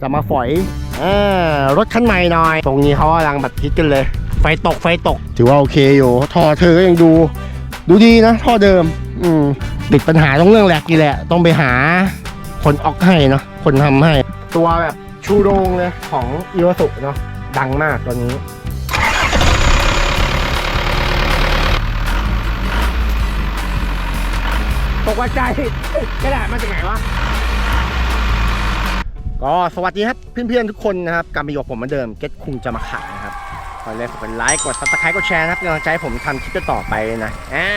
จะมาฝอยอ่ารถคันใหม่หน่อย ตรงนี้เขากำลังแบบคิดกันเลย ไฟตกไฟตก ถือว่าโอเคอยู่ท่อเธอก็ยังดู ดูดีนะท่อเดิม อืมติดปัญหาตรงเรื่องแหลกกี่แหละ ต้องไปหาคนออกให้เนาะคนทำให้ ตัวแบบชูโรงเลยของอีวสุเนาะดังมากตอนนี้ตกใจกระดาษมาจากไหนวะ ก็สวัสดีครับเพื่อนๆทุกคนนะครับกลับมาอยู่กับผมเหมือนเดิมเก็ตคุงจะมาขายนะครับตอนแรกกดไลค์กดซับสไครต์กดแชร์นะครับเป็นกำลังใจให้ผมทำคลิปต่อไปนะอ่า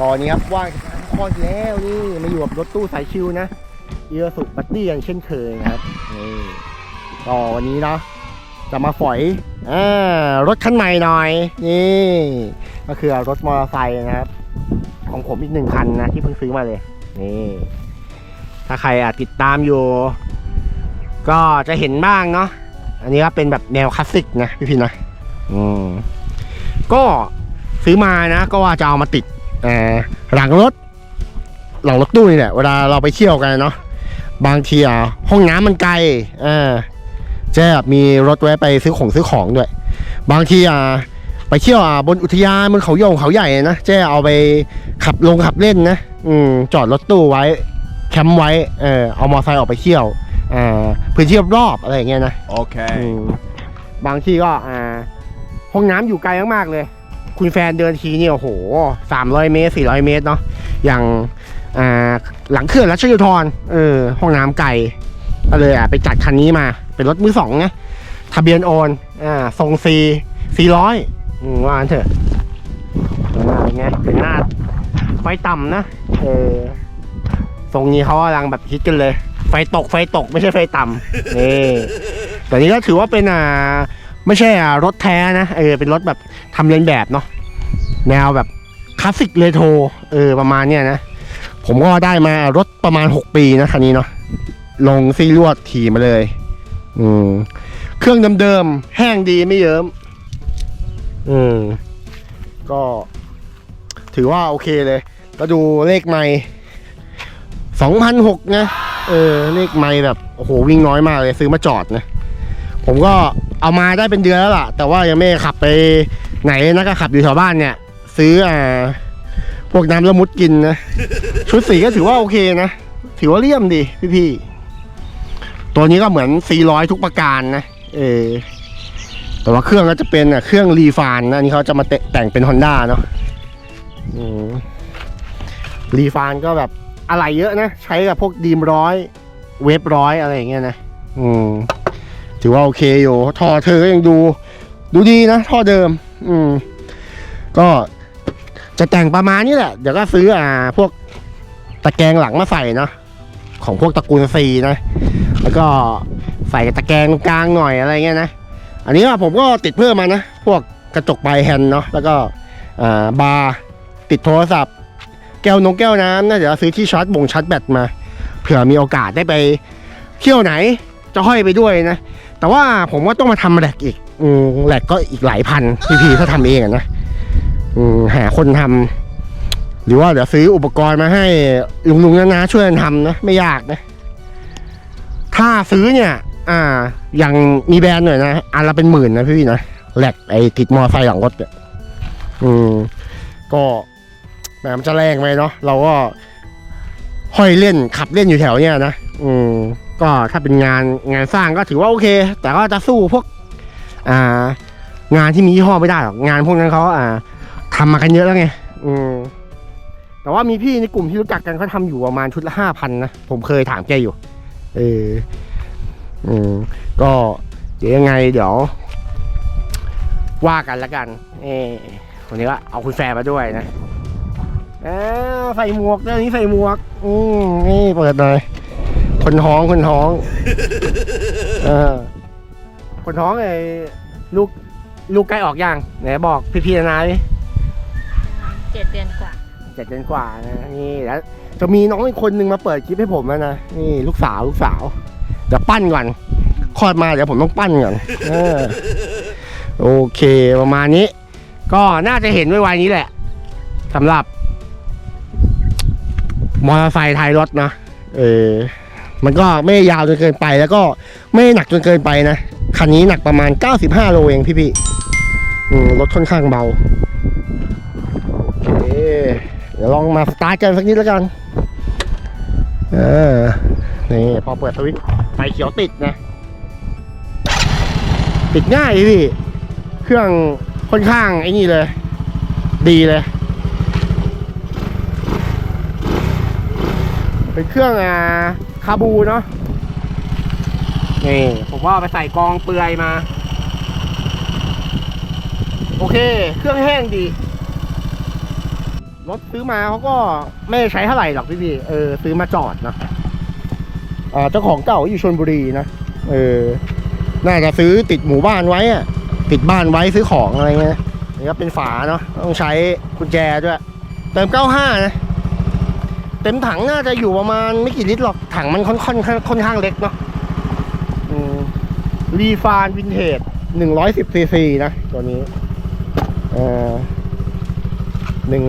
ตอนนี้ครับว่างจากงานคอนแล้วนี่มาอยู่กับรถตู้สายชิวนะเอียสุบัตตี้อย่างเช่นเคยนะครับนี่ก็วันนี้เนาะจะมาฝอยอ่ารถคันใหม่หน่อยนี่ก็คือรถมอเตอร์ไซค์นะครับ ของผมอีกหนึ่งคันนะที่เพิ่งซื้อมาเลยนี่ถ้าใครอะติดตามอยู่ ก็จะเห็นบ้างเนาะอันนี้ก็เป็นแบบแนวคลาสสิกนะพี่พี่นะอืมก็ซื้อมานะก็ว่าจะเอามาติดหลังรถ หลังรถตู้นี่แหละเวลาเราไปเที่ยวกันเนาะบางทีอะห้องน้ำมันไกลเออจะแบบมีรถไว้ไปซื้อของซื้อของด้วย บางทีอะไปเที่ยวอะบนอุทยานบนเขาโยงเขาใหญ่นะเจ๊เอาไปขับลงขับเล่นนะ อืมจอดรถตู้ไว้แคมป์ไว้เออเอามอเตอร์ไซค์ออกไปเที่ยว อ่าพื้นที่รอบๆอะไรอย่างเงี้ยนะ Okay. อืมบางที่ก็อ่าห้องน้ำอยู่ไกลมากๆเลย คุณแฟนเดินทีเนี่ยโอ้โหสามร้อยเมตรสี่ร้อยเมตรเนาะอย่างอ่าหลังเขื่อนรัชโยธรเออห้องน้ำไกลก็เลยอะไปจัดคันนี้มา เป็นรถมือสองนะทะเบียนโอนอ่าทรงซีสี่ร้อยว่างั้นเถอะเป็นไงเป็นหน้าไฟต่ำนะเออทรงนี้เขากำลังแบบคิดกันเลย ไฟตกไฟตกไม่ใช่ไฟต่ำนี่แต่นี้ก็ถือว่าเป็นอ่าไม่ใช่อ่ารถแท้นะเออเป็นรถแบบทำเลียนแบบเนาะแนวแบบคลาสสิกเรโทรเออประมาณเนี้ยนะผมก็ได้มารถประมาณ 6 ปีนะคันนี้เนาะลงซี่ลวดขี่มาเลย อืมเครื่องเดิมๆแห้งดีไม่เยิ้มอืมก็ถือว่าโอเคเลยก็ดูเลขไม่ สองพันหกนะเออเลขไม่แบบโอ้โหวิ่งน้อยมากเลยซื้อมาจอดนะผมก็เอามาได้เป็นเดือนแล้วล่ะ แต่ว่ายังไม่ขับไปไหนนะก็ขับอยู่แถวบ้านเนี่ย ซื้ออ่าพวกน้ำละมุดกินนะ ชุดสีก็ถือว่าโอเคนะ ถือว่าเลี่ยมดีพี่ๆตัวนี้ก็เหมือน 400 ทุกประการนะเออแต่ว่าเครื่องก็จะเป็นอะเครื่องรีฟานนะนนี้เขาจะมาแต่งเป็น Honda เนาะอืมรีฟานก็แบบ อะไรเยอะนะ ใช้กับพวกดีมร้อย เวฟร้อยอะไรอย่างเงี้ยนะ อืม ถือว่าโอเคอยู่ท่อเธอก็ยังดู ดูดีนะท่อเดิม อืม ก็จะแต่งประมาณนี้แหละ เดี๋ยวก็ซื้ออ่า พวกตะแกรงหลังมาใส่เนาะของพวกตระกูลซีนะ แล้วก็ใส่ตะแกรงกลางหน่อยอะไรเงี้ยนะ อันนี้ผมก็ติดเพิ่มมานะ พวกกระจกปลายแฮนด์เนาะ แล้วก็อ่าบาร์ติดโทรศัพท์ แก้วนงแก้วน้ำนะเดี๋ยวซื้อที่ชาร์จบ่งชาร์จแบตมา เผื่อมีโอกาสได้ไปเที่ยวไหนจะห้อยไปด้วยนะ แต่ว่าผมว่าต้องมาทำแหลกอีกอืมแหลกก็อีกหลายพันพี่ๆถ้าทำเองนะอืมหาคนทำหรือว่าเดี๋ยวซื้ออุปกรณ์มาให้ลุงๆนะๆช่วยกันทำนะไม่ยากนะ ถ้าซื้อเนี่ย อ่า อย่างมีแบรนด์หน่อยนะอันละเป็นหมื่นนะพี่ๆนะแหลกไอ้ติดมอไซค์หลังรถเนี่ยอืมก็ แหมมันจะแรงไหมเนาะเราก็ห้อยเล่นขับเล่นอยู่แถวเนี้ยนะอืมก็ถ้าเป็นงานงานสร้างก็ถือว่าโอเค แต่ก็จะสู้พวก อ่า งานที่มียี่ห้อไม่ได้หรอกงานพวกนั้นเขาอ่าทำมากันเยอะแล้วไงอืมแต่ว่ามีพี่ในกลุ่มที่รู้จักกันเขาทำอยู่ประมาณชุดละห้าพันนะผมเคยถามแกอยู่ เอออืมก็เดี๋ยวยังไงเดี๋ยว ว่ากันละกัน เออวันนี้ก็เอาคุณแฟนมาด้วยนะ เออใส่หมวกเรื่องนี้ใส่หมวก อืมนี่เปิดเลยคนท้องคนท้องเออคนท้องไอ้ลูกลูกใกล้ออกยังไหนบอกพี่ๆนะนะดิเจ็ดเดือนกว่าเจ็ดเดือนกว่านะนี่แล้วจะมีน้องอีกคนนึงมาเปิดคลิปให้ผมแล้วนะนี่ลูกสาวลูกสาวเดี๋ยวปั้นก่อนคลอดมาเดี๋ยวผมต้องปั้นก่อนเออโอเคประมาณนี้ ก็น่าจะเห็นไวๆนี้แหละสำหรับ มอเตอร์ไซค์ท้ายรถนะเออมันก็ไม่ยาวจนเกินไปแล้วก็ไม่หนักจนเกินไปนะคันนี้หนักประมาณ 95 โลเองพี่พี่รถค่อนข้างเบาโอเคเดี๋ยวลองมาสตาร์ทกันสักนิดแล้วกันเออนี่พอเปิดสวิตช์ไฟเขียวติดนะ ติดง่ายพี่ เครื่องค่อนข้างไอ้นี่เลย ดีเลย เป็นเครื่องอ่าคาบูเนาะนี่ผมว่าเอาไปใส่กองเปลือยมา โอเค เครื่องแห้งดี รถซื้อมาเขาก็ไม่ได้ใช้เท่าไหร่หรอกพี่พี่เออซื้อมาจอดเนอะอ่าเจ้าของเก่าอยู่ชนบุรีนะเออน่าจะซื้อติดหมู่บ้านไว้อะติดบ้านไว้ซื้อของอะไรเงี้ยนี่ก็เป็นฝาเนาะต้องใช้กุญแจด้วย เติม 95 นะ ต็มถังน่าจะอยู่ประมาณไม่กี่ลิตรหรอกถังมันค่อนค่อนค่อนข้างเล็กเนาะอืมรีฟานวินเทจ110ซีซีนะตัวนี้เออ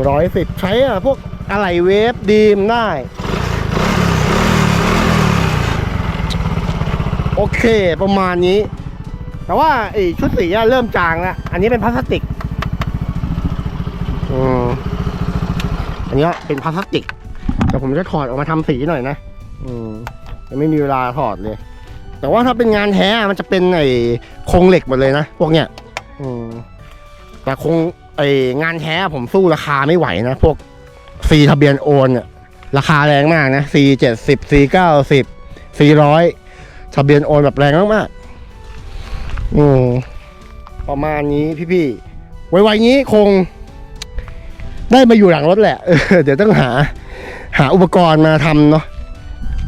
110ใช้อะพวกอะไหล่เวฟดีมได้ โอเคประมาณนี้ แต่ว่าไอชุดสีเริ่มจางแล้วอันนี้เป็นพลาสติก อืมอันนี้เป็นพลาสติก แต่ผมจะถอดออกมาทำสีหน่อยนะ อืมยังไม่มีเวลาถอดเลย แต่ว่าถ้าเป็นงานแท้มันจะเป็นไอ้โครงเหล็กหมดเลยนะพวกเนี้ย อืมแต่คงไอ้งานแท้ผมสู้ราคาไม่ไหวนะ พวกซีทะเบียนโอนเนี่ยราคาแรงมากนะซีเจ็ดสิบซีเก้าสิบซีร้อยทะเบียนโอนแบบแรงมากๆอืมประมาณนี้พี่ๆไวๆนี้คงได้มาอยู่หลังรถแหละเออเดี๋ยวต้องหา หาอุปกรณ์มาทำเนาะ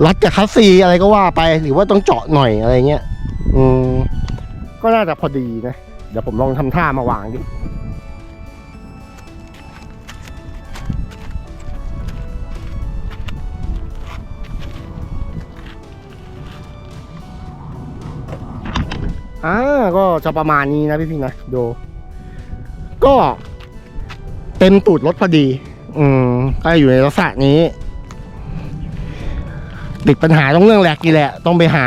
รัดกับคัสซีอะไรก็ว่าไปหรือว่าต้องเจาะหน่อยอะไรเงี้ยอืมก็น่าจะพอดีนะ เดี๋ยวผมลองทำท่ามาวางดิอ่าก็จะประมาณนี้นะพี่พี่ๆนะดูก็เต็มตูดรถพอดี อืมก็อยู่ในลักษณะนี้ ติดปัญหาตรงเรื่องแหลกกี่แหละ ต้องไปหา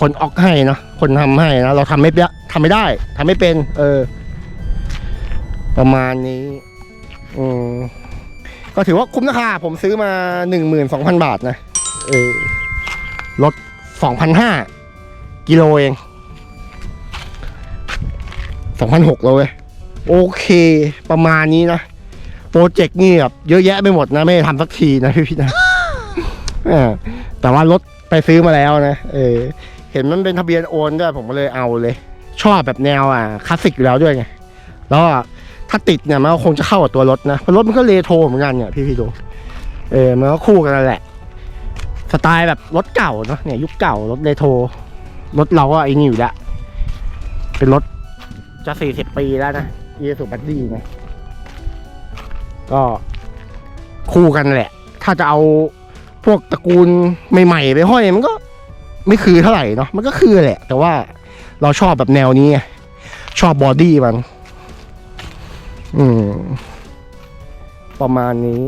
คนออกให้เนาะคนทำให้นะเราทำไม่เปียทำไม่ได้ทำไม่เป็น เออ ประมาณนี้ อืมก็ถือว่าคุ้มราคาผมซื้อมาหนึ่งหมื่นสองพันบาทนะเออรถสองพันห้ากิโลเองสองพันหกเลยโอเค ประมาณนี้นะ โปรเจกต์นี่แบบเยอะแยะไปหมดนะ ไม่ได้ทำสักทีนะพี่พี่นะ แต่ว่ารถไปซื้อมาแล้วนะ เออ เห็นมันเป็นทะเบียนโอนด้วยผมก็เลยเอาเลย ชอบแบบแนวอะคลาสสิกอยู่แล้วด้วยไง แล้วถ้าติดเนี่ยมันก็คงจะเข้ากับตัวรถนะ เพราะรถมันก็เรโทรเหมือนกันเนี่ยพี่พี่ดู เออ มันก็คู่กันแหละ สไตล์แบบรถเก่าเนาะ เนี่ยยุคเก่ารถเรโทรรถเราก็ไอ้นี่อยู่ล้วเป็นรถจะสี่สิบปีแล้วนะอีสุบัตดี้นะก็คู่กันแหละ ถ้าจะเอา พวกตระกูลใหม่ๆไปห้อยมันก็ไม่คือเท่าไหร่เนาะมันก็คือแหละ แต่ว่าเราชอบแบบแนวนี้ ชอบบอดี้มัน อืม ประมาณนี้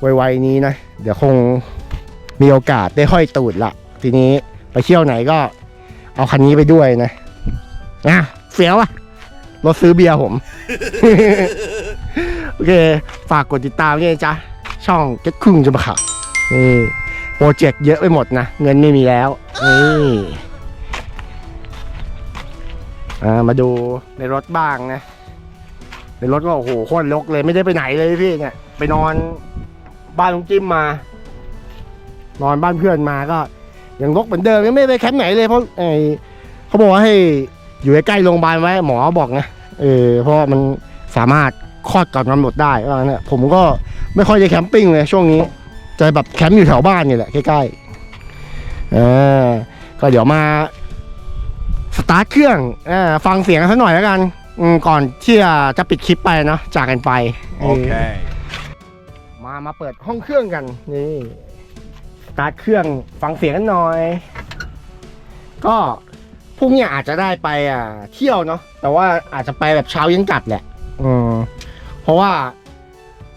ไวๆนี้นะ เดี๋ยวคงมีโอกาสได้ห้อยตูดละทีนี้ไปเที่ยวไหนก็ เอาคันนี้ไปด้วยนะนะเฟี้ยวอะรถซื้อเบียร์ผม โอเค ฝากกดติดตามด้วยจ๊ะช่องเก็ตคุงจะมาขับ นี่โปรเจกต์เยอะไปหมดนะ เงินไม่มีแล้ว นี่ามาดูในรถบ้างนะ ในรถก็โอ้โหโคตรรกเลยไม่ได้ไปไหนเลยพี่เนี่ย ไปนอนบ้านลุงจิ้มมา นอนบ้านเพื่อนมาก็ยังรกเหมือนเดิมยังไม่ไปแคมป์ไหนเลยเพราะไอเขาบอกว่าให้อยู่ใกล้โรงพยาบาลไว้หมอบอกไงเออเพราะมันสามารถคลอดก่อนกำหนดได้ว่างั้นผมก็ไม่ค่อยจะแคมปิ้งเลยช่วงนี้ จะแบบแคมป์อยู่แถวบ้านนี่แหละใกล้ๆเออก็เดี๋ยวมาสตาร์ทเครื่องอ่าฟังเสียงกันสักหน่อยแล้วกันอืมก่อนที่จะปิดคลิปไปเนาะจากกันไปเออ Okay. มามาเปิดห้องเครื่องกันนี่สตาร์ทเครื่องฟังเสียงกันหน่อย ก็พรุ่งเนี้ยอาจจะได้ไปอ่าเที่ยวเนาะแต่ว่าอาจจะไปแบบเช้าเย็นกลับแหละอืมเพราะว่า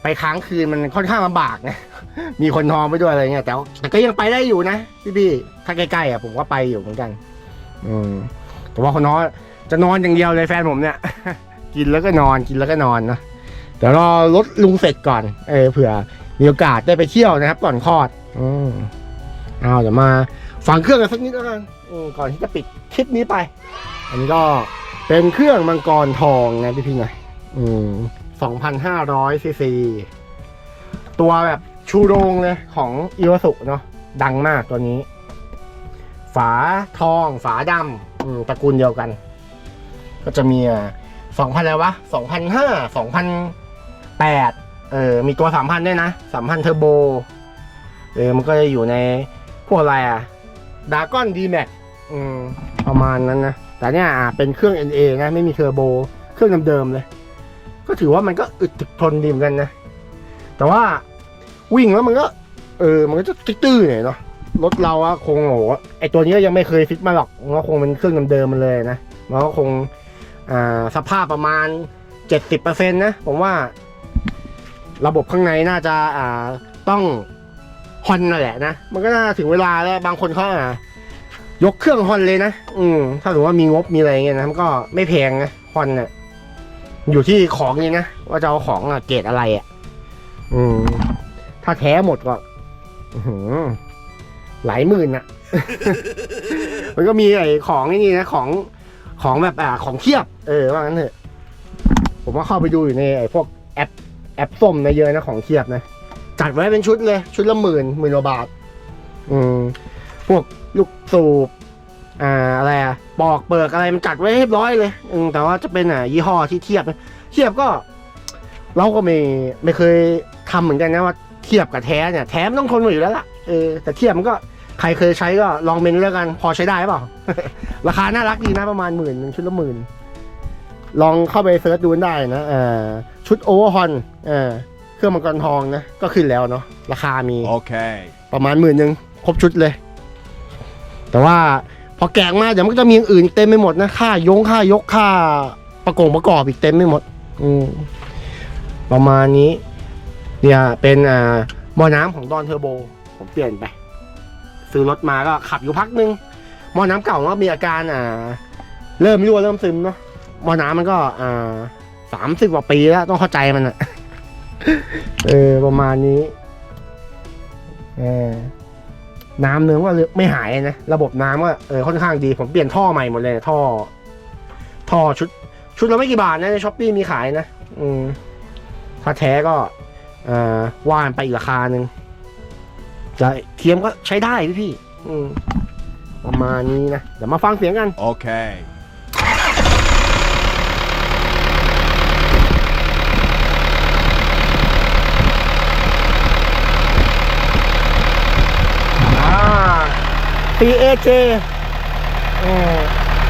ไปค้างคืนมันค่อนข้างลำบากนะ มีคนนอนไปด้วยอะไรเงี้ยแต่แต่ก็ยังไปได้อยู่นะพี่พี่ถ้าใกล้ๆอะผมก็ไปอยู่เหมือนกัน อืมแต่ว่าคนนอนจะนอนอย่างเดียวเลยแฟนผมเนี่ย กินแล้วก็นอนกินแล้วก็นอนนะเดี๋ยวรอรถลุงเสร็จก่อนเออเผื่อมีโอกาสได้ไปเที่ยวนะครับ ก่อนคลอด อืมเอาเดี๋ยวมาฟังเครื่องกันสักนิดแล้วกันก่อนที่จะปิดคลิปนี้ไป อันนี้ก็เป็นเครื่องมังกรทองนะพี่พี่ๆนะอืมสองพันห้าร้อยซีซี ตัวแบบ ชูโรงเลยของอีวสุเนาะดังมากตัวนี้ ฝาทองฝาดำอืมตระกูลเดียวกัน ก็จะมีสองพันอะไรวะสองพันห้าสองพันแปดเออมีตัวสามพันด้วยนะสามพันเทอร์โบเออมันก็จะอยู่ในพวกอะไรอะดาก้อนดีแม็กอืมประมาณนั้นนะ แต่เนี่ยเป็นเครื่อง NA นะ ไม่มีเทอร์โบ เครื่องเดิมๆเลย ก็ถือว่ามันก็อึดถึกทนดีเหมือนกันนะ แต่ว่า วิ่งแล้วมันก็ เออ มันก็จะตื้อๆหน่อยเนาะรถเราอะคงโอ้โหไอตัวนี้ก็ยังไม่เคยฟิตมาหรอกมันก็คงเป็นเครื่องเดิมๆมันเลยนะมันก็คงอ่าสภาพประมาณ 70%นะผมว่า ระบบข้างในน่าจะอ่าต้องฮอนนั่นแหละนะมันก็น่าถึงเวลาแล้วบางคนเขาอะยกเครื่องฮอนเลยนะอืมถ้าถือว่ามีงบมีอะไรเงี้ยนะมันก็ไม่แพงนะฮอนน่ะอยู่ที่ของนี่นะว่าจะเอาของอะเกรดอะไรอะอืม ถ้าแท้หมดก็อื้อหือหลายหมื่นอะมันก็มีไอ้ของนี่นะของของแบบอ่าของเทียบ เออว่างั้นเถอะผมว่าเข้าไปดูอยู่ในไอ้พวกแอปแอปส้มนะเยอะนะของเทียบนะจัดไว้เป็นชุดเลย ชุดละหมื่นหมื่นกว่าบาท อืม พวกลูกสูบอ่าอะไรอะปอกเปิกอะไรมันจัดไว้เรียบร้อยเลย อืมแต่ว่าจะเป็นอะยี่ห้อที่เทียบนะเทียบก็ เราก็ไม่ไม่เคยทำเหมือนกันนะว่า เทียบกับแท้เนี่ยแท้มันต้องทนมาอยู่แล้วล่ะเออแต่เทียบมันก็ใครเคยใช้ก็ลองเมนแล้วกัน พอใช้ได้เปล่า ราคาน่ารักดีนะประมาณหมื่นชุดละหมื่นลองเข้าไปเซิร์ชดูได้นะเออชุดโอเวอร์ฮอนเออเครื่องมังกรทองนะ ก็ขึ้นแล้วเนาะราคามี Okay. ประมาณหมื่นหนึ่งครบชุดเลย แต่ว่าพอแกะมาเดี๋ยวมันก็จะมีอย่างอื่นเต็มไปหมดนะค่ายงค่ายกค่าประกงประกอบอีกเต็มไปหมด อืมประมาณนี้ เนี่ยเป็นอ่าหม้อน้ำของดอนเทอร์โบ ผมเปลี่ยนไป ซื้อรถมาก็ขับอยู่พักนึงหม้อน้ำเก่าก็มีอาการอ่า เริ่มรั่วเริ่มซึมเนาะหม้อน้ำมันก็อ่าสามสิบกว่าปีแล้วต้องเข้าใจมันอะเออประมาณนี้เออน้ำเนื้อว่าไม่หายนะระบบน้ำก็เออค่อนข้างดี ผมเปลี่ยนท่อใหม่หมดเลย ท่อ ท่อชุด ชุดละไม่กี่บาทนะในช้อปปี้มีขายนะอืมถ้าแท้ก็ ว่านไปอีกราคาหนึ่งแต่เทียมก็ใช้ได้พี่พี่ๆอืมประมาณนี้นะ เดี๋ยวมาฟังเสียงกัน Okay. อ่า CAJ เออ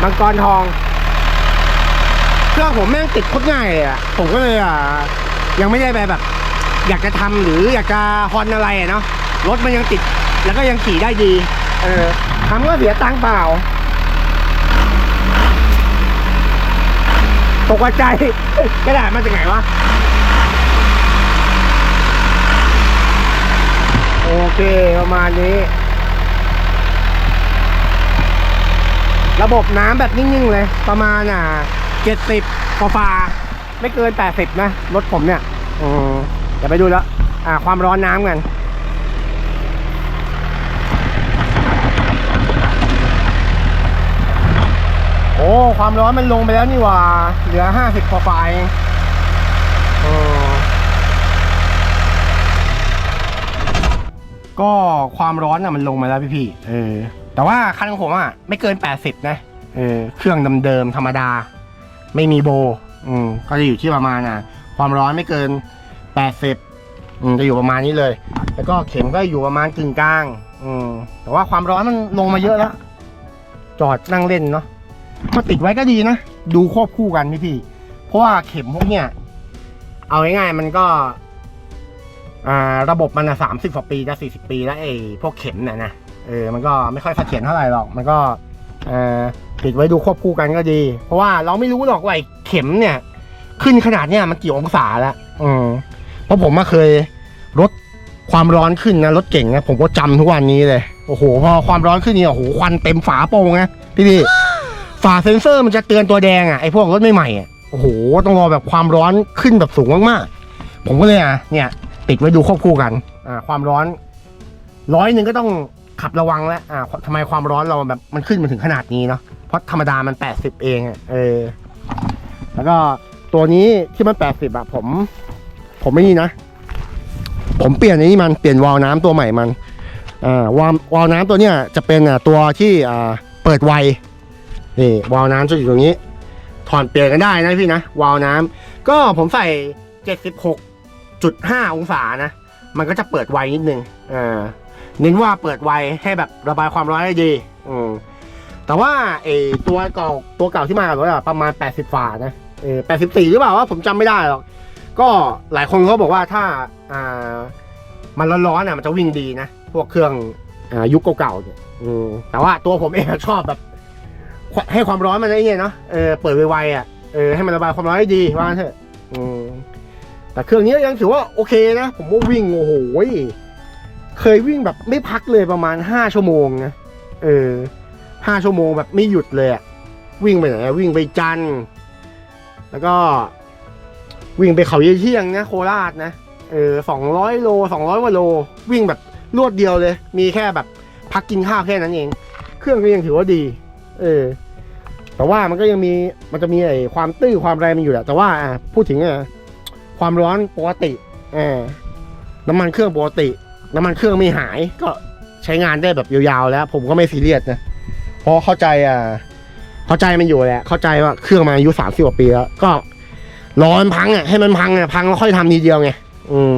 มังกรทอง เครื่องผมแม่งติดโคตรง่ายเลยอะ ผมก็เลยอะ ยังไม่ได้ไปแบบ อยากจะทำหรืออยากจะฮอนอะไรเนาะรถมันยังติด แล้วก็ยังขี่ได้ดี เออทำก็เสียตังค์เปล่าตกใจกระดาษมาจากไหนวะโอเคประมาณนี้ ระบบน้ำแบบนิ่ง ๆ เลย ประมาณอะเจ็ดสิบฟาฟาไม่เกินแปดสิบนะ รถผมเนี่ย อืมเดี๋ยวไปดูแล้วอ่าความร้อนน้ำกันโอ้ความร้อนมันลงไปแล้วนี่ว่า เหลือห้าสิบฟาฟาเออก็ความร้อนอะมันลงมาแล้วพี่พี่เออ แต่ว่าคันของผมอะไม่เกิน80นะเออเครื่องเดิมๆธรรมดา ไม่มีโบ อืมก็จะอยู่ที่ประมาณอะ ความร้อนไม่เกิน 80อืมจะอยู่ประมาณนี้เลย แล้วก็เข็มก็อยู่ประมาณกึ่งกลาง อืมแต่ว่าความร้อนมันลงมาเยอะแล้ว จอดนั่งเล่นเนาะมาติดไว้ก็ดีนะ ดูควบคู่กันพี่พี่ เพราะว่าเข็มพวกเนี้ยเอาง่ายๆมันก็ อ่า ระบบมันอะสามสิบกว่าปีจะสี่สิบปีแล้วไอ้พวกเข็มเนี่ยนะเออ มันก็ไม่ค่อยเสถียรเท่าไหร่หรอก มันก็เอ่อติดไว้ดูควบคู่กันก็ดี เพราะว่าเราไม่รู้หรอกว่าไอ้เข็มเนี่ย ขึ้นขนาดเนี้ยมันกี่องศาแล้วอืม เพราะผมมาเคยรถความร้อนขึ้นนะรถเก่งนะผมก็จำทุกวันนี้เลยโอ้โห พอความร้อนขึ้นเนี่ยโอ้โหควันเต็มฝาโปรงนะพี่พี่ฝาเซ็นเซอร์มันจะเตือนตัวแดงอะไอพวกรถใหม่ๆอะโอ้โหต้องรอแบบความร้อนขึ้นแบบสูงมากๆผมก็เลยอะเนี่ย ติดไว้ดูควบคู่กันอ่าความร้อนร้อยหนึ่งก็ต้องขับระวังแล้วอ่าทำไมความร้อนเราแบบมันขึ้นมาถึงขนาดนี้เนาะเพราะธรรมดามันแปดสิบเองอะเออแล้วก็ตัวนี้ที่มันแปดสิบอะผม ผมไม่นี่นะ ผมเปลี่ยนไอ้นี่มันเปลี่ยนวาล์วน้ำตัวใหม่มันอ่าวาล์ววาล์วน้ำตัวเนี้ยจะเป็นอะตัวที่อ่าเปิดไวนี่วาล์วน้ำจะอยู่ตรงนี้ ถอนเปลี่ยนกันได้นะพี่นะวาล์วน้ำก็ผมใส่เจ็ดสิบหกจุดห้าองศานะ มันก็จะเปิดไวนิดนึงอ่าเน้นว่าเปิดไวให้แบบระบายความร้อนได้ดี อืมแต่ว่าไอตัวเก่าตัวเก่าที่มากับรถอะประมาณ 80ฝานะเออ84 หรือเปล่าว่าผมจำไม่ได้หรอก ก็หลายคนเขาบอกว่าถ้าอ่ามันร้อนๆอะมันจะวิ่งดีนะ พวกเครื่องอายุคเก่าๆเนี่ยอืมแต่ว่าตัวผมเองชอบแบบ ให้ความร้อนมันได้เนี่ยเนาะเออเปิดไวๆอะเออให้มันระบายความร้อนได้ดีว่างั้นเถอะอืมแต่เครื่องนี้ยังถือว่าโอเคนะ ผมว่าวิ่งโอ้โหเคยวิ่งแบบไม่พักเลยประมาณห้าชั่วโมงนะเออห้าชั่วโมงแบบไม่หยุดเลยอะวิ่งไปไหนวิ่งไปจันแล้วก็ วิ่งไปเขาเยี่ยเที่ยงนะโคราชนะเออสองร้อยโลสองร้อยกว่าโล วิ่งแบบรวดเดียวเลย มีแค่แบบพักกินข้าวแค่นั้นเอง เครื่องก็ยังถือว่าดี เออ แต่ว่ามันก็ยังมีมันจะมีไอ้ความตื้อความแรงมันอยู่แหละแต่ว่าอะพูดถึงอะความร้อนปกติเออน้ำมันเครื่องปกติ น้ำมันเครื่องไม่หายก็ใช้งานได้แบบยาวๆแล้ว ผมก็ไม่ซีเรียสนะเพราะเข้าใจอะเข้าใจมันอยู่แหละ เข้าใจว่าเครื่องมาอายุสามสิบกว่าปีแล้วก็ รอมันพังอะให้มันพังอะพังแล้วค่อยทำทีเดียวไงอืม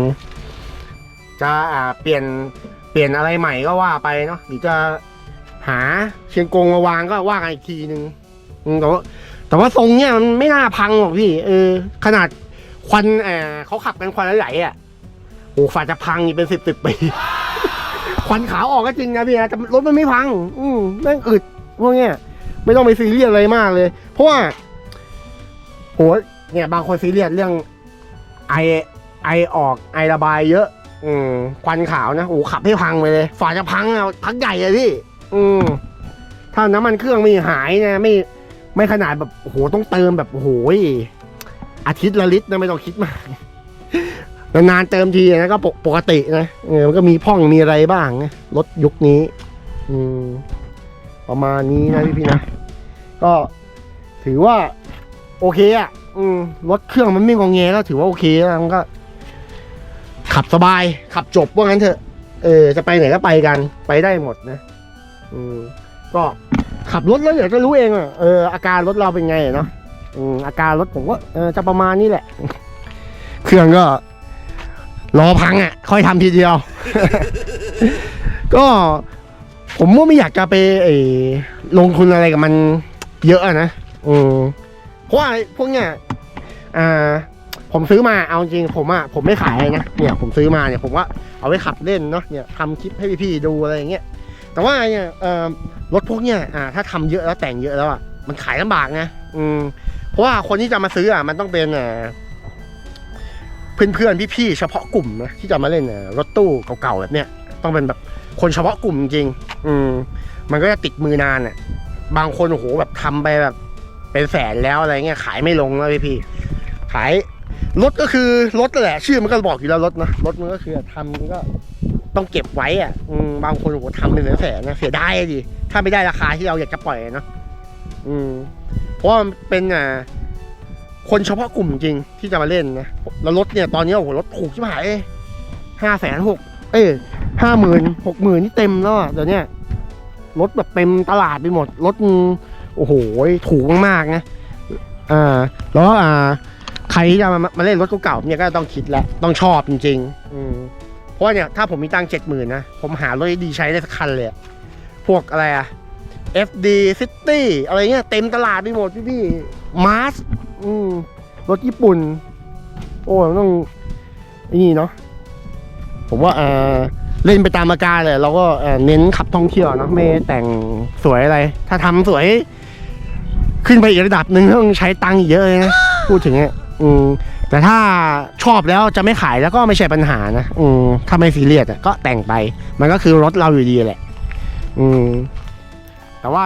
จะอ่าเปลี่ยนเปลี่ยนอะไรใหม่ก็ว่าไปเนาะหรือจะหาเชียงกงมาวางก็ว่ากันอีกทีนึงแต่ว่าแต่ว่าทรงเนี้ยมันไม่น่าพังหรอกพี่ เออ ขนาดควันเออเขาขับกันควันไหลอะโอ้ฝ่าจะพังนี่เป็นสิบสิบปีควันขาวออกก็จริงนะพี่นะแต่รถมันไม่พัง อืมแม่งอึดพวกเนี้ยไม่ต้องไปซีเรียสอะไรมากเลย เพราะว่าโห เนี่ยบางคนซีเรียสเรื่องไอไอออกไอระบายเยอะ อืมควันขาวนะโอ้ขับให้พังไปเลยฝาจะพังอะพังใหญ่เลยพี่ อืมถ้าน้ำมันเครื่องไม่หายนะไม่ไม่ขนาดแบบโอ้โหต้องเติมแบบโอ้โหอาทิตย์ละลิตรนะไม่ต้องคิดมากนานๆเติมทีนะก็ปกปกตินะเออมันก็มีพ่องมีอะไรบ้างนะรถยุคนี้ อืม ประมาณนี้นะพี่พี่ๆนะ ก็ถือว่า โอเคอะ อืมรถเครื่องมันไม่งองแงก็ถือว่าโอเคแล้วมันก็ ขับสบาย ขับจบว่างั้นเถอะ เออ จะไปไหนก็ไปกัน ไปได้หมดนะ อืม ก็ขับรถแล้วเดี๋ยวจะรู้เองอะ เออ อาการรถเราเป็นไงอะเนาะ อืม อาการรถผมก็เออจะประมาณนี้แหละ เครื่องก็ รอพังอะ ค่อยทำทีเดียว ก็ผมว่าไม่อยากจะไปเออลงทุนอะไรกับมันเยอะอะนะ อืมเพราะว่าพวกเนี้ย อ่าผมซื้อมาเอาจริงผมอะผมไม่ขายนะเนี่ยผมซื้อมาเนี่ยผมว่าเอาไว้ขับเล่นเนาะเนี่ยทำคลิปให้พี่ๆดูอะไรอย่างเงี้ยแต่ว่าเนี่ยรถพวกเนี้ยอ่าถ้าทำเยอะแล้วแต่งเยอะแล้วอะมันขายลำบากนะอืมเพราะว่าคนที่จะมาซื้ออะมันต้องเป็นอ่าเพื่อนๆพี่ๆเฉพาะกลุ่มนะที่จะมาเล่นรถตู้เก่าๆแบบเนี้ยต้องเป็นแบบคนเฉพาะกลุ่มจริง อืมมันก็จะติดมือนานอะ บางคนโอ้โหแบบทำไปแบบ เป็นแสนแล้วอะไรเงี้ยขายไม่ลงแล้วพี่พี่ๆ ขายรถก็คือรถนั่นแหละ ชื่อมันก็บอกอยู่แล้วรถนะรถมันก็คือทำมันก็ต้องเก็บไว้อะอืมบางคนโอ้โหทำเป็นแสนๆนะเสียดายดิถ้าไม่ได้ราคาที่เราอยากจะปล่อยเนาะอืมเพราะมันเป็นอ่าคนเฉพาะกลุ่มจริงที่จะมาเล่นนะแล้วรถเนี่ยตอนนี้โอ้โหรถถูกชิบหายห้าแสนหกเอ้ห้าหมื่นหกหมื่นนี่เต็มแล้วเดี๋ยวนี้รถแบบเต็มตลาดไปหมดรถโอ้โหถูกมากๆนะอ่าแล้วอ่า ใครที่จะมามาเล่นรถเก่าๆเนี่ยก็ต้องคิดแล้วต้องชอบจริงๆอืมเพราะเนี่ยถ้าผมมีตังค์เจ็ดหมื่นนะ ผมหารถดีใช้ได้สักคันเลย พวกอะไรอะ FD City อะไรเงี้ยเต็มตลาดไปหมดพี่พี่มาร์สรถญี่ปุ่น โอ้ต้องอนี่เนาะผมว่าอ่าเล่นไปตามอาการเลยเราก็เเน้นขับท่องเที่ยวนะไม่แต่งสวยอะไร ถ้าทำสวย ขึ้นไปอีกระดับหนึ่งต้องใช้ตังค์อีกเยอะเลยนะ พูดถึงเนี่ย อืมแต่ถ้าชอบแล้วจะไม่ขายแล้วก็ไม่ใช่ปัญหานะอืมถ้าไม่ซีเรียสอะก็แต่งไป มันก็คือรถเราอยู่ดีแหละ อืมแต่ว่า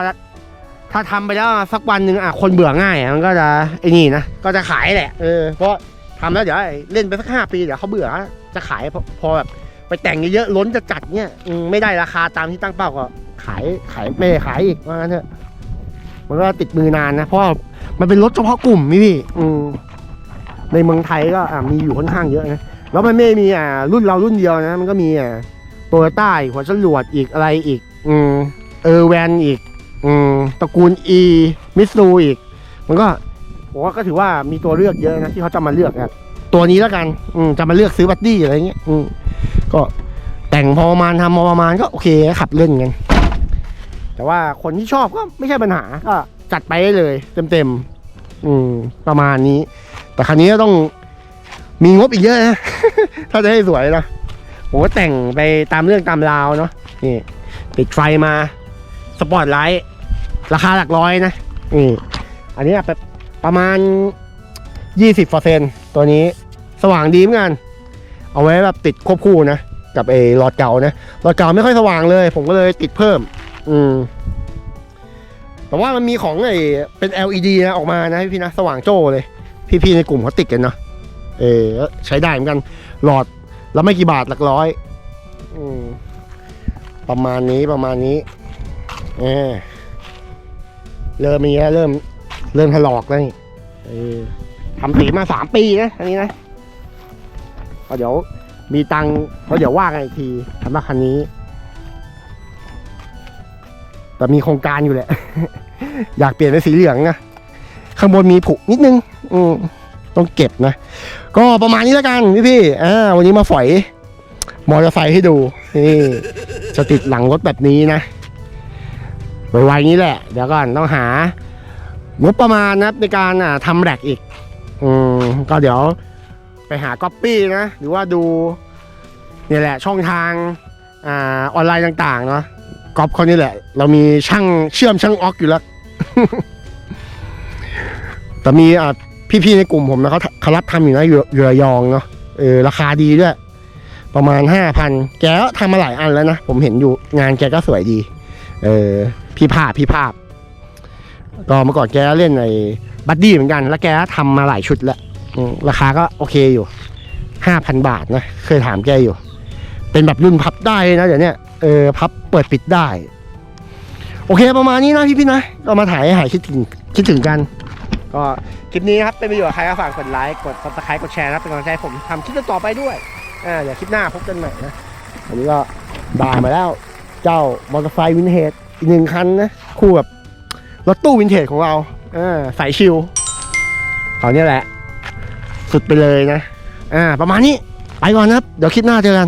ถ้าทำไปแล้วสักวันหนึ่งอะคนเบื่อง่ายมันก็จะไอ้นี่นะก็จะขายแหละเออเพราะทำแล้วเดี๋ยวเล่นไปสักห้าปีเดี๋ยวเขาเบื่อจะขายพอพอแบบไปแต่งเยอะๆล้นจะจัดเนี่ยไม่ได้ราคาตามที่ตั้งเป้าก็ขายขายไม่ขายอีกว่างั้นเถอะมันก็ติดมือนานนะเพราะมันเป็นรถเฉพาะกลุ่มนี่พี่อืม ในเมืองไทยก็มีอยู่ค่อนข้างเยอะนะแล้วมันไม่มีอ่ารุ่นเรารุ่นเดียวนะมันก็มีอ่าโตโยต้หัวจรวดอีกอะไรอีก อืมเออแวนอีก อืมตระกูล E มิสซูอีก มันก็ผมว่าก็ถือว่ามีตัวเลือกเยอะนะที่เขาจะมาเลือกนะตัวนี้แล้วกัน อืมจะมาเลือกซื้อบัตตี้อะไรเงี้ยอืมก็แต่งพอประมาณทำพอประมาณก็โอเคขับเล่นกันแต่ว่าคนที่ชอบก็ไม่ใช่ปัญหาก็จัดไปได้เลย เต็มๆอืมประมาณนี้ แต่ครั้นี้ก็ต้องมีงบอีกเยอะนะ ถ้าจะให้สวยนะผมก็แต่งไปตามเรื่องตามราวเนาะนี่ติดไฟมาสปอร์ตไลท์ราคาหลักร้อยนะนี่อันนี้แบบประมาณ 20%ตัวนี้สว่างดีเหมือนกัน เอาไว้แบบติดควบคู่นะ กับไอ้หลอดเก่านะหลอดเก่าไม่ค่อยสว่างเลย ผมก็เลยติดเพิ่ม อืมแต่ว่ามันมีของไอ้เป็น LED นะออกมานะพี่ๆนะสว่างโจ้เลย พี่ๆในกลุ่มเขาติดกันเนาะเออใช้ได้เหมือนกันหลอดแล้วไม่กี่บาทหลักร้อยอประมาณนี้ประมาณนี้เออเริ่มมีแล้วเริ่มเริ่มถลอกแล้วนี่เออทำสีมาสามปีนะอันนี้นะเดี๋ยวมีตังค์ก็เดี๋ยวว่ากันอีกทีสำหรับคันนี้ แต่มีโครงการอยู่แหละ อยากเปลี่ยนเป็นสีเหลืองนะ ข้างบนมีผุนิดนึง อืมต้องเก็บนะ ก็ประมาณนี้แล้วกันพี่พี่อ่าวันนี้มาฝอยมอเตอร์ไซค์ให้ดูนี่จะติดหลังรถแบบนี้นะไวๆนี้แหละ เดี๋ยวก่อนต้องหางบประมาณนะในการอ่าทำแรกอีก อืมก็เดี๋ยวไปหาก๊อปปี้นะ หรือว่าดูนี่แหละช่องทางอ่าออนไลน์ต่างๆเนาะก๊อปเขานี่แหละ เรามีช่างเชื่อมช่างออกอยู่แล้ว แต่มีอ่า พี่ๆในกลุ่มผมนะเขาเขารับทำอยู่นะอยู่อยู่ระยองเนาะเออราคาดีด้วย ประมาณห้าพันแกก็ทำมาหลายอันแล้วนะ ผมเห็นอยู่งานแกก็สวยดี เออพี่ภาพพี่ภาพก็เมื่อก่อนแกเล่นในบัดดี้เหมือนกัน แล้วแกทำมาหลายชุดแล้วราคาก็โอเคอยู่ห้าพันบาทนะ เคยถามแกอยู่ เป็นแบบรุ่นพับได้นะเดี๋ยวนี้เออพับเปิดปิดได้ โอเคประมาณนี้นะพี่พี่ๆนะ ก็มาถ่ายให้หายคิดถึงคิดถึงกัน ก็คลิปนี้ครับเป็นประโยชน์กับใครก็ฝากกดไลค์กด subscribe กดแชร์นะเป็นกำลังใจผมทำคลิปต่อไปด้วยอ่าเดี๋ยวคลิปหน้าพบกันใหม่นะอันนี้ก็ได้มาแล้ว เจ้ามอเตอร์ไซค์วินเทจอีกหนึ่งคันนะคู่กับรถตู้วินเทจของเราอ่าสายชิลตอนนี้แหละ สุดไปเลยนะอ่าประมาณนี้ไปก่อนนะครับ เดี๋ยวคลิปหน้าเจอกัน